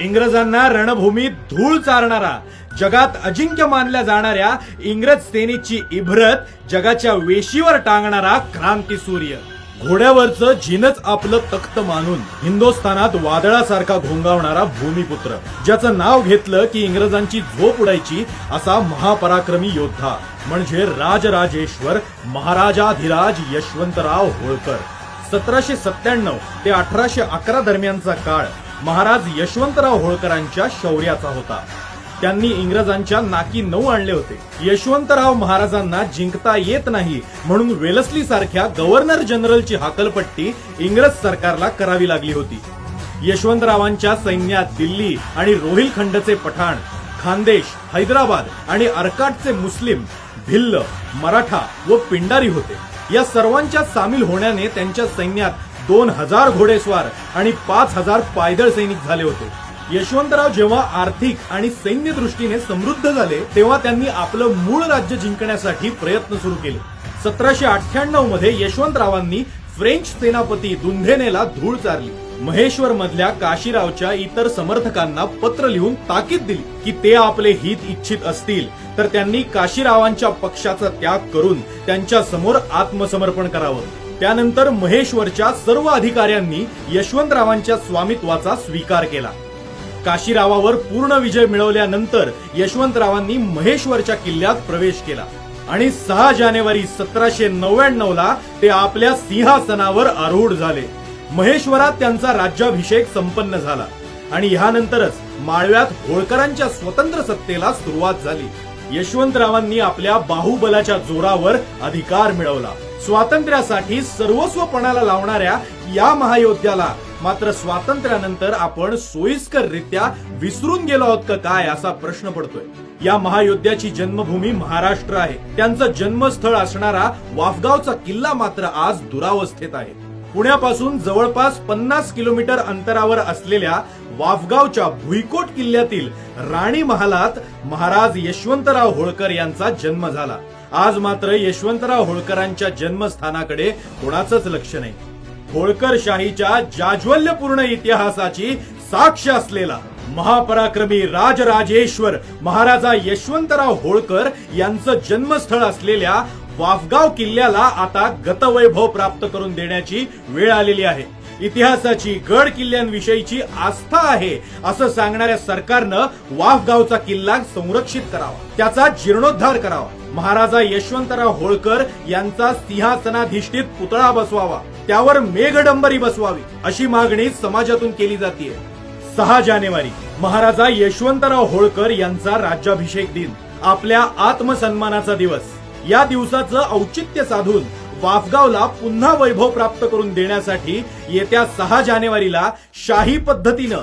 इंग्रजांना रणभूमीत धूळ चारणारा जगात अजिंक्य मानल्या जाणाऱ्या इंग्रज सेनेची इभ्रत जगाच्या वेशीवर टांगणारा क्रांती सूर्य. घोड्यावरचं जिनच आपलं तख्त मानून हिंदुस्थानात वादळासारखा घोंगावणारा भूमिपुत्र. ज्याचं नाव घेतलं की इंग्रजांची झोप उडायची असा महापराक्रमी योद्धा. म्हणजे राजराजेश्वर महाराजाधिराज यशवंतराव होळकर. सतराशे सत्त्याण्णव ते अठराशे अकरा दरम्यानचा काळ महाराज यशवंतराव होळकरांच्या शौर्याचा होता. त्यांनी इंग्रजांच्या नाकी नऊ आणले होते. यशवंतराव महाराजांना जिंकता येत नाही म्हणून वेलस्ली सारख्या गव्हर्नर जनरलची हाकलपट्टी इंग्रज सरकारला करावी लागली होती. यशवंतरावांच्या सैन्यात दिल्ली आणि रोहिलखंडचे पठाण खानदेश हैदराबाद आणि अर्काटचे मुस्लिम भिल्ल मराठा व पिंडारी होते. या सर्वांच्या सामील होण्याने त्यांच्या सैन्यात दोन हजार घोडेस्वार आणि पाच हजार पायदळ सैनिक झाले होते. यशवंतराव जेव्हा आर्थिक आणि सैन्य दृष्टीने समृद्ध झाले तेव्हा त्यांनी आपलं मूळ राज्य जिंकण्यासाठी प्रयत्न सुरू केले. सतराशे अठ्ठ्याण्णवमध्ये यशवंतरावांनी फ्रेंच सेनापती दुंधेनेला धूळ चारली. महेश्वर मधल्या काशीरावच्या इतर समर्थकांना पत्र लिहून ताकीद दिली की ते आपले हित इच्छित असतील. तर त्यांनी काशीरावांच्या पक्षाचा त्याग करून त्यांच्यासमोर आत्मसमर्पण करावं. त्यानंतर महेश्वरच्या सर्व अधिकाऱ्यांनी यशवंतरावांच्या स्वामित्वाचा स्वीकार केला. काशीरावावर पूर्ण विजय मिळवल्यानंतर यशवंतरावांनी महेश्वरच्या किल्ल्यात प्रवेश केला आणि सहा जानेवारी सतराशे नव्याण्णव ला ते आपल्या सिंहासनावर आरूढ झाले. महेश्वरात त्यांचा राज्याभिषेक संपन्न झाला आणि ह्यानंतरच माळव्यात होळकरांच्या स्वतंत्र सत्तेला सुरुवात झाली. यशवंतरावांनी आपल्या बाहुबलाच्या जोरावर अधिकार मिळवला. स्वातंत्र्यासाठी सर्वस्वपणाला लावणाऱ्या या महायोद्ध्याला मात्र स्वातंत्र्यानंतर आपण सोयीस्कररित्या विसरून गेलो आहोत का काय असा प्रश्न पडतोय. या महायोद्ध्याची जन्मभूमी महाराष्ट्र आहे. त्यांचं जन्मस्थळ असणारा वाफगावचा किल्ला मात्र आज दुरावस्थेत आहे. पुण्यापासून जवळपास पन्नास किलोमीटर अंतरावर असलेल्या वाफगावच्या भुईकोट किल्ल्यातील राणी महालात महाराज यशवंतराव होळकर यांचा जन्म झाला. आज मात्र यशवंतराव होळकरांच्या जन्मस्थानाकडे कोणाचंच लक्ष नाही. होळकर शाहीच्या जाज्वल्यपूर्ण इतिहासाची साक्ष असलेला महापराक्रमी राजराजेश्वर महाराजा यशवंतराव होळकर यांचं जन्मस्थळ असलेल्या वाफगाव किल्ल्याला आता गतवैभव प्राप्त करून देण्याची वेळ आलेली आहे. इतिहासाची गड किल्ल्यांविषयीची आस्था आहे असं सांगणाऱ्या सरकारनं वाफगावचा किल्ला संरक्षित करावा त्याचा जीर्णोद्धार करावा. महाराजा यशवंतराव होळकर यांचा सिंहासनाधिष्ठित पुतळा बसवावा त्यावर मेघडंबरी बसवावी अशी मागणी समाजातून केली जाते सहा जानेवारी महाराजा यशवंतराव होळकर यांचा राज्याभिषेक दिन आपल्या आत्मसन्मानाचा दिवस. या दिवसाचं औचित्य साधून वाफगावला पुन्हा वैभव प्राप्त करून देण्यासाठी येत्या सहा जानेवारीला शाही पद्धतीनं